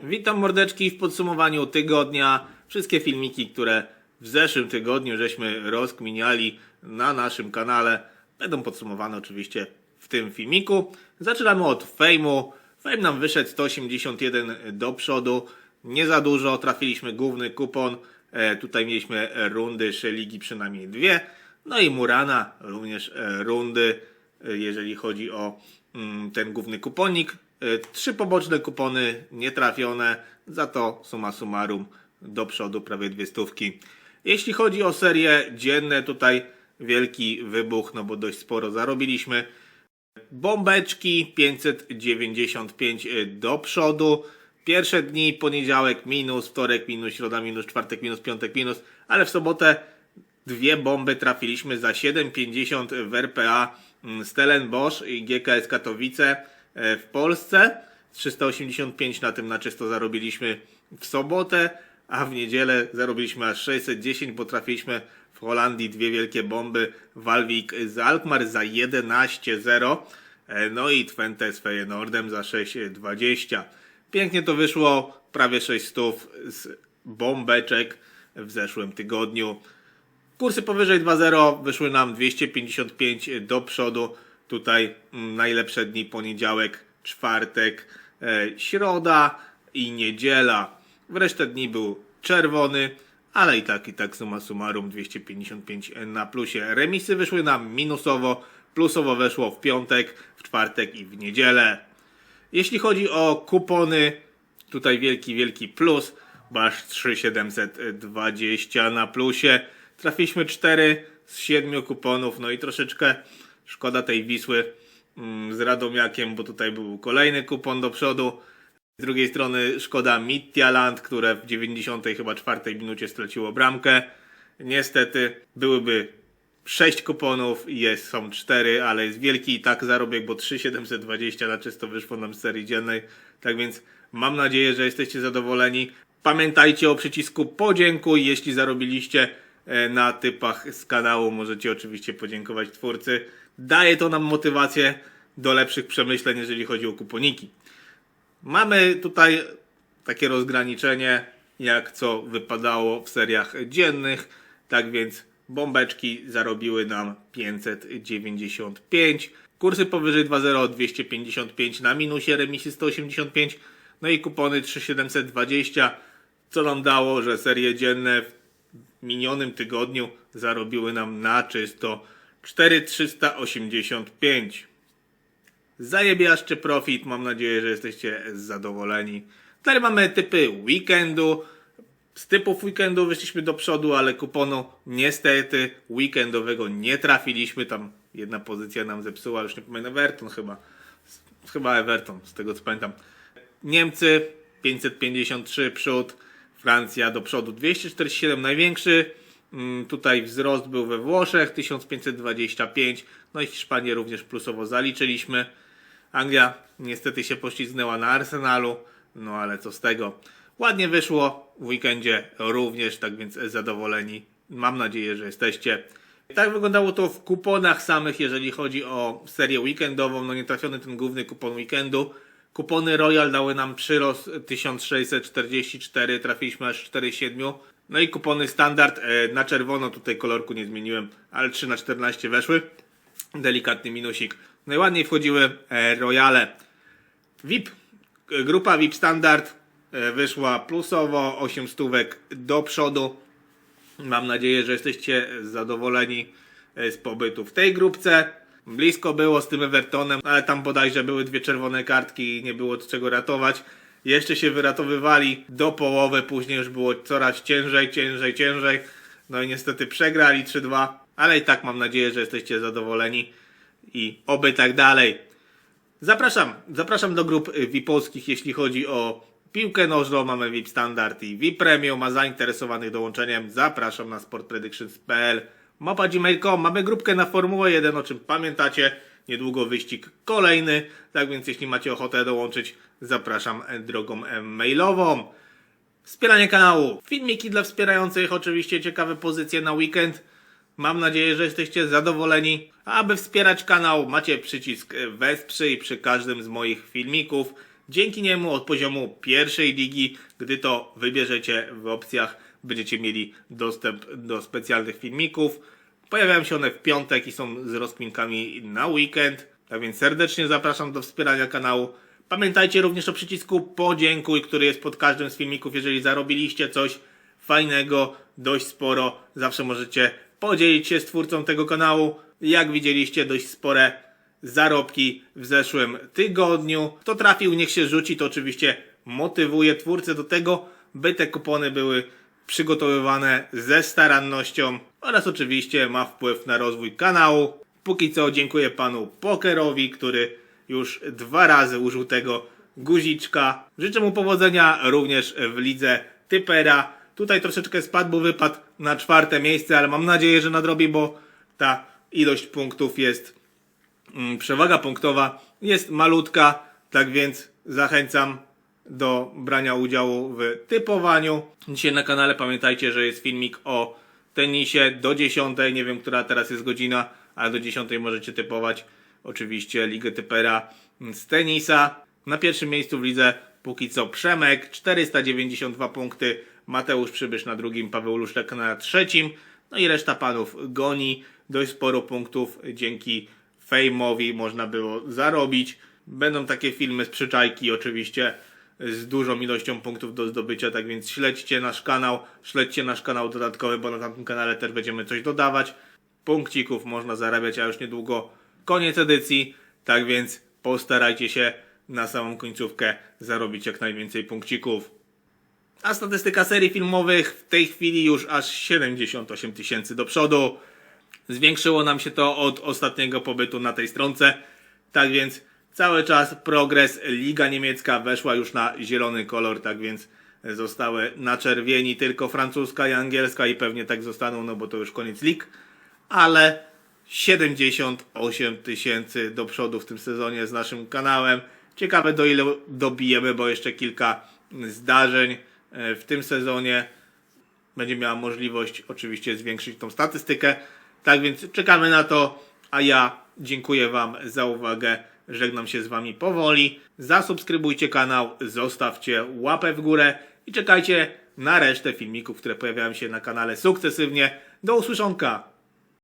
Witam mordeczki w podsumowaniu tygodnia. Wszystkie filmiki, które w zeszłym tygodniu żeśmy rozkminiali na naszym kanale, będą podsumowane oczywiście w tym filmiku. Zaczynamy od fejmu. Fame nam wyszedł 181 do przodu. Nie za dużo, trafiliśmy główny kupon. E, tutaj mieliśmy rundy ligi przynajmniej dwie. No i Murana, również e, rundy, e, jeżeli chodzi o mm, ten główny kuponik. E, Trzy poboczne kupony nietrafione, za to summa summarum do przodu prawie dwie stówki. Jeśli chodzi o serie dzienne, tutaj wielki wybuch, no bo dość sporo zarobiliśmy. Bombeczki 595 do przodu. Pierwsze dni poniedziałek minus, wtorek minus, środa minus, czwartek minus, piątek minus, ale w sobotę dwie bomby trafiliśmy za 7,50 w RPA mm, Stellenbosch i GKS Katowice e, w Polsce. 385 na tym na czysto zarobiliśmy w sobotę, a w niedzielę zarobiliśmy aż 610, bo trafiliśmy w Holandii dwie wielkie bomby Walwik z Alkmaar za 11-0. E, No i Twente z Feyenoordem za 6,20. Pięknie to wyszło, prawie 600 z bombeczek w zeszłym tygodniu. Kursy powyżej 2.0 wyszły nam 255 do przodu. Tutaj mm, najlepsze dni poniedziałek, czwartek, e, środa i niedziela. W resztę dni był czerwony, ale i tak i tak summa summarum 255 na plusie. Remisy wyszły nam minusowo, plusowo weszło w piątek, w czwartek i w niedzielę. Jeśli chodzi o kupony, tutaj wielki, wielki plus, bo aż 3720 na plusie. Trafiliśmy 4 z 7 kuponów, no i troszeczkę szkoda tej Wisły mm, z Radomiakiem, bo tutaj był kolejny kupon do przodu. Z drugiej strony szkoda Midtjaland, które w 90 chyba czwartej minucie straciło bramkę. Niestety byłyby 6 kuponów jest, są 4, ale jest wielki i tak zarobek, bo 3,720 na czysto wyszło nam z serii dziennej. Tak więc mam nadzieję, że jesteście zadowoleni. Pamiętajcie o przycisku podziękuj, jeśli zarobiliście na typach z kanału. Możecie oczywiście podziękować twórcy. Daje to nam motywację do lepszych przemyśleń, jeżeli chodzi o kuponiki. Mamy tutaj takie rozgraniczenie, jak co wypadało w seriach dziennych. Tak więc bombeczki zarobiły nam 595. Kursy powyżej 2.0 255 na minusie, remisy 185. No i kupony 3720, co nam dało, że serie dzienne w minionym tygodniu zarobiły nam na czysto 4385. Zajebiaszczy profit. Mam nadzieję, że jesteście zadowoleni. Tutaj mamy typy weekendu. Z typów weekendu wyszliśmy do przodu, ale kuponu niestety weekendowego nie trafiliśmy. Tam jedna pozycja nam zepsuła, już nie pamiętam, Everton chyba. Chyba Everton, z tego co pamiętam. Niemcy 553 przód, Francja do przodu 247 największy. Mm, Tutaj wzrost był we Włoszech 1525, no i Hiszpanię również plusowo zaliczyliśmy. Anglia niestety się poślizgnęła na Arsenalu, no ale co z tego. Ładnie wyszło w weekendzie również, tak więc zadowoleni. Mam nadzieję, że jesteście. Tak wyglądało to w kuponach samych, jeżeli chodzi o serię weekendową. No nie trafiony ten główny kupon weekendu. Kupony Royal dały nam przyrost 1644, trafiliśmy aż 47. No i kupony standard e, na czerwono, tutaj kolorku nie zmieniłem, ale 3 na 14 weszły. Delikatny minusik. Najładniej wchodziły e, Royale. VIP, e, grupa VIP standard wyszła plusowo, 8 stówek do przodu. Mam nadzieję, że jesteście zadowoleni z pobytu w tej grupce. Blisko było z tym Evertonem, ale tam bodajże były dwie czerwone kartki i nie było czego ratować. Jeszcze się wyratowywali do połowy, później już było coraz ciężej, ciężej, ciężej. No i niestety przegrali 3-2, ale i tak mam nadzieję, że jesteście zadowoleni i oby tak dalej. Zapraszam, zapraszam do grup y, VIP-owskich, jeśli chodzi o piłkę nożną. Mamy VIP Standard i VIP Premium, a zainteresowanych dołączeniem zapraszam na sportpredictions.pl mapa gmail.com. Mamy grupkę na Formułę 1, o czym pamiętacie. Niedługo wyścig kolejny, tak więc jeśli macie ochotę dołączyć, zapraszam drogą mailową. Wspieranie kanału. Filmiki dla wspierających, oczywiście ciekawe pozycje na weekend. Mam nadzieję, że jesteście zadowoleni. Aby wspierać kanał, macie przycisk wesprzyj przy każdym z moich filmików. Dzięki niemu od poziomu pierwszej ligi, gdy to wybierzecie w opcjach, będziecie mieli dostęp do specjalnych filmików. Pojawiają się one w piątek i są z rozkminkami na weekend. Tak więc serdecznie zapraszam do wspierania kanału. Pamiętajcie również o przycisku podziękuj, który jest pod każdym z filmików. Jeżeli zarobiliście coś fajnego, dość sporo, zawsze możecie podzielić się z twórcą tego kanału. Jak widzieliście, dość spore zarobki w zeszłym tygodniu. Kto trafił, niech się rzuci. To oczywiście motywuje twórcę do tego, by te kupony były przygotowywane ze starannością oraz oczywiście ma wpływ na rozwój kanału. Póki co dziękuję panu Pokerowi, który już dwa razy użył tego guziczka. Życzę mu powodzenia również w lidze Typera. Tutaj troszeczkę spadł, bo wypadł na czwarte miejsce, ale mam nadzieję, że nadrobi, bo ta ilość punktów jest mm, przewaga punktowa jest malutka, tak więc zachęcam do brania udziału w typowaniu. Dzisiaj na kanale pamiętajcie, że jest filmik o tenisie do 10. Nie wiem, która teraz jest godzina, ale do 10 możecie typować oczywiście Ligę Typera z tenisa. Na pierwszym miejscu w lidze póki co Przemek, 492 punkty. Mateusz Przybysz na drugim, Paweł Luszczek na trzecim. No i reszta panów goni. Dość sporo punktów dzięki fejmowi można było zarobić. Będą takie filmy z przyczajki oczywiście z dużą ilością punktów do zdobycia, tak więc śledźcie nasz kanał, śledźcie nasz kanał dodatkowy, bo na tamtym kanale też będziemy coś dodawać. Punkcików można zarabiać, a już niedługo koniec edycji, tak więc postarajcie się na samą końcówkę zarobić jak najwięcej punkcików. A statystyka serii filmowych w tej chwili już aż 78 tysięcy do przodu. Zwiększyło nam się to od ostatniego pobytu na tej stronce. Tak więc cały czas progres. Liga niemiecka weszła już na zielony kolor, tak więc zostały na czerwieni tylko francuska i angielska i pewnie tak zostaną, no bo to już koniec lig. Ale 78 tysięcy do przodu w tym sezonie z naszym kanałem. Ciekawe do ile dobijemy, bo jeszcze kilka zdarzeń e, w tym sezonie będzie miała możliwość oczywiście zwiększyć tą statystykę. Tak więc czekamy na to, a ja dziękuję Wam za uwagę. Żegnam się z Wami powoli. Zasubskrybujcie kanał, zostawcie łapę w górę i czekajcie na resztę filmików, które pojawiają się na kanale sukcesywnie. Do usłyszonka!